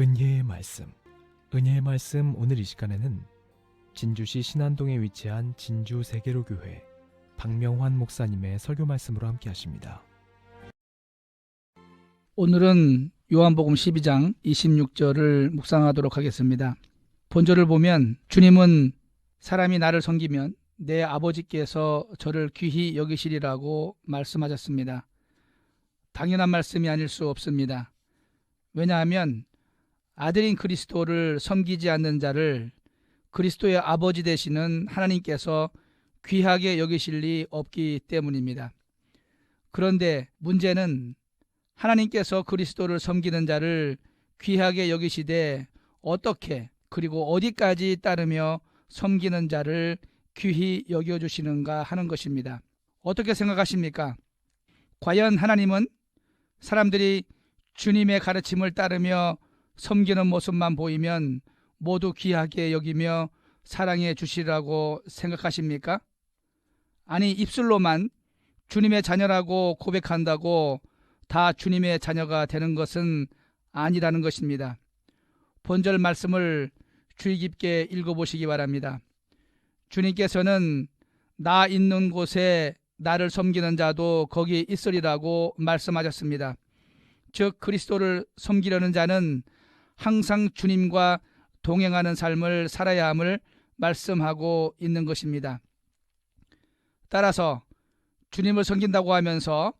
은혜의 말씀. 은혜의 말씀 오늘 이 시간에는 진주시 신안동에 위치한 진주 세계로 교회 박명환 목사님의 설교 말씀으로 함께 하십니다. 오늘은 요한복음 12장 26절을 묵상하도록 하겠습니다. 본절을 보면 주님은 사람이 나를 섬기면 내 아버지께서 저를 귀히 여기시리라고 말씀하셨습니다. 당연한 말씀이 아닐 수 없습니다. 왜냐하면 아들인 그리스도를 섬기지 않는 자를 그리스도의 아버지 되시는 하나님께서 귀하게 여기실 리 없기 때문입니다. 그런데 문제는 하나님께서 그리스도를 섬기는 자를 귀하게 여기시되 어떻게 그리고 어디까지 따르며 섬기는 자를 귀히 여겨주시는가 하는 것입니다. 어떻게 생각하십니까? 과연 하나님은 사람들이 주님의 가르침을 따르며 섬기는 모습만 보이면 모두 귀하게 여기며 사랑해 주시라고 생각하십니까? 아니, 입술로만 주님의 자녀라고 고백한다고 다 주님의 자녀가 되는 것은 아니라는 것입니다. 본절 말씀을 주의 깊게 읽어보시기 바랍니다. 주님께서는 나 있는 곳에 나를 섬기는 자도 거기 있으리라고 말씀하셨습니다. 즉 그리스도를 섬기려는 자는 항상 주님과 동행하는 삶을 살아야 함을 말씀하고 있는 것입니다. 따라서 주님을 섬긴다고 하면서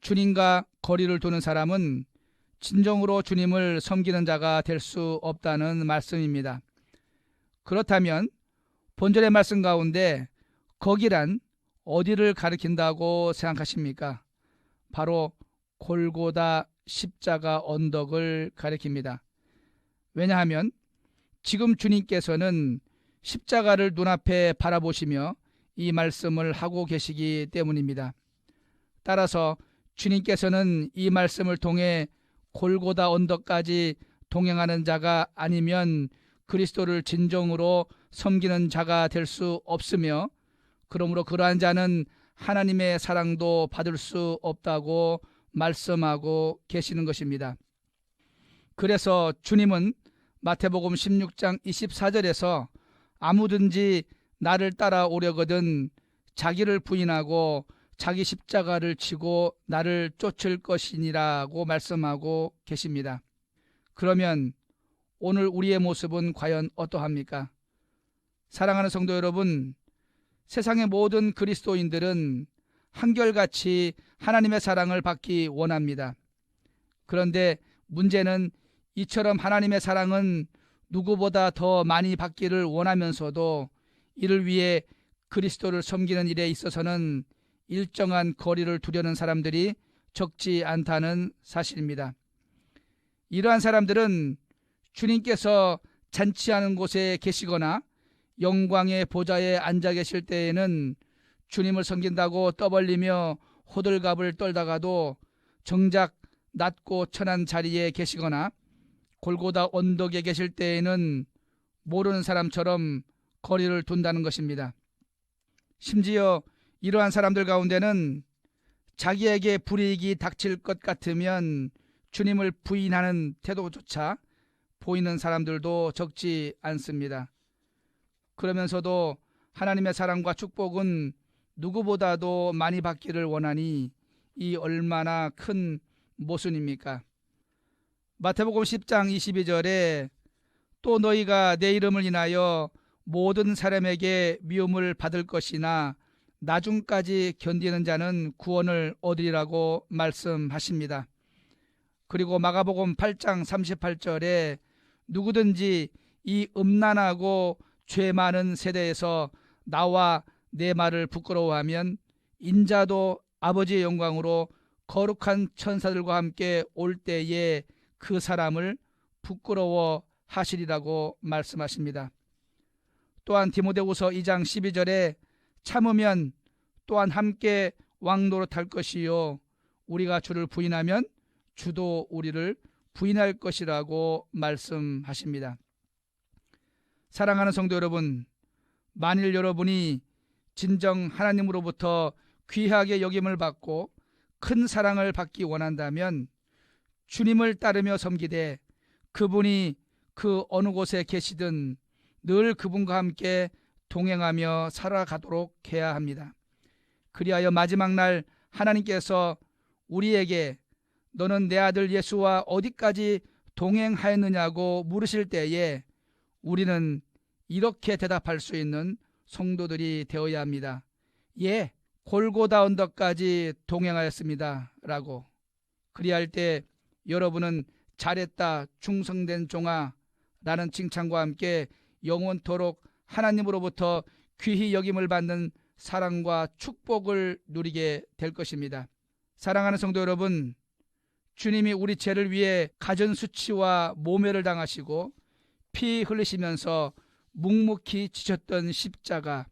주님과 거리를 두는 사람은 진정으로 주님을 섬기는 자가 될 수 없다는 말씀입니다. 그렇다면 본절의 말씀 가운데 거기란 어디를 가리킨다고 생각하십니까? 바로 골고다 십자가 언덕을 가리킵니다. 왜냐하면 지금 주님께서는 십자가를 눈앞에 바라보시며 이 말씀을 하고 계시기 때문입니다. 따라서 주님께서는 이 말씀을 통해 골고다 언덕까지 동행하는 자가 아니면 그리스도를 진정으로 섬기는 자가 될 수 없으며 그러므로 그러한 자는 하나님의 사랑도 받을 수 없다고 말씀하고 계시는 것입니다. 그래서 주님은 마태복음 16장 24절에서 아무든지 나를 따라오려거든 자기를 부인하고 자기 십자가를 치고 나를 쫓을 것이니라고 말씀하고 계십니다. 그러면 오늘 우리의 모습은 과연 어떠합니까? 사랑하는 성도 여러분, 세상의 모든 그리스도인들은 한결같이 하나님의 사랑을 받기 원합니다. 그런데 문제는 이처럼 하나님의 사랑은 누구보다 더 많이 받기를 원하면서도 이를 위해 그리스도를 섬기는 일에 있어서는 일정한 거리를 두려는 사람들이 적지 않다는 사실입니다. 이러한 사람들은 주님께서 잔치하는 곳에 계시거나 영광의 보좌에 앉아 계실 때에는 주님을 섬긴다고 떠벌리며 호들갑을 떨다가도 정작 낮고 천한 자리에 계시거나 골고다 언덕에 계실 때에는 모르는 사람처럼 거리를 둔다는 것입니다. 심지어 이러한 사람들 가운데는 자기에게 불이익이 닥칠 것 같으면 주님을 부인하는 태도조차 보이는 사람들도 적지 않습니다. 그러면서도 하나님의 사랑과 축복은 누구보다도 많이 받기를 원하니 이 얼마나 큰 모순입니까? 마태복음 10장 22절에 또 너희가 내 이름을 인하여 모든 사람에게 미움을 받을 것이나 나중까지 견디는 자는 구원을 얻으리라고 말씀하십니다. 그리고 마가복음 8장 38절에 누구든지 이 음란하고 죄 많은 세대에서 나와 내 말을 부끄러워하면 인자도 아버지의 영광으로 거룩한 천사들과 함께 올 때에 그 사람을 부끄러워 하시리라고 말씀하십니다. 또한 디모데후서 2장 12절에 참으면 또한 함께 왕 노릇할 것이요 우리가 주를 부인하면 주도 우리를 부인할 것이라고 말씀하십니다. 사랑하는 성도 여러분, 만일 여러분이 진정 하나님으로부터 귀하게 여김을 받고 큰 사랑을 받기 원한다면 주님을 따르며 섬기되 그분이 그 어느 곳에 계시든 늘 그분과 함께 동행하며 살아가도록 해야 합니다. 그리하여 마지막 날 하나님께서 우리에게 너는 내 아들 예수와 어디까지 동행하였느냐고 물으실 때에 우리는 이렇게 대답할 수 있는 성도들이 되어야 합니다. 예, 골고다 언덕까지 동행하였습니다. 라고. 그리할 때 여러분은 잘했다, 충성된 종아 라는 칭찬과 함께 영원토록 하나님으로부터 귀히 여김을 받는 사랑과 축복을 누리게 될 것입니다. 사랑하는 성도 여러분, 주님이 우리 죄를 위해 가전 수치와 모멸을 당하시고 피 흘리시면서 묵묵히 지셨던 십자가,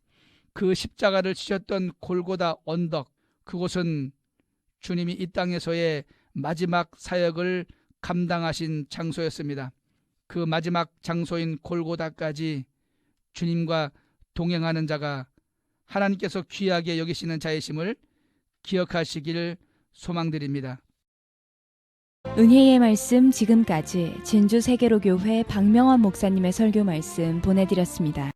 그 십자가를 지셨던 골고다 언덕, 그곳은 주님이 이 땅에서의 마지막 사역을 감당하신 장소였습니다. 그 마지막 장소인 골고다까지 주님과 동행하는 자가 하나님께서 귀하게 여기시는 자이심을 기억하시길 소망드립니다. 은혜의 말씀 지금까지 진주 세계로 교회 박명환 목사님의 설교 말씀 보내드렸습니다.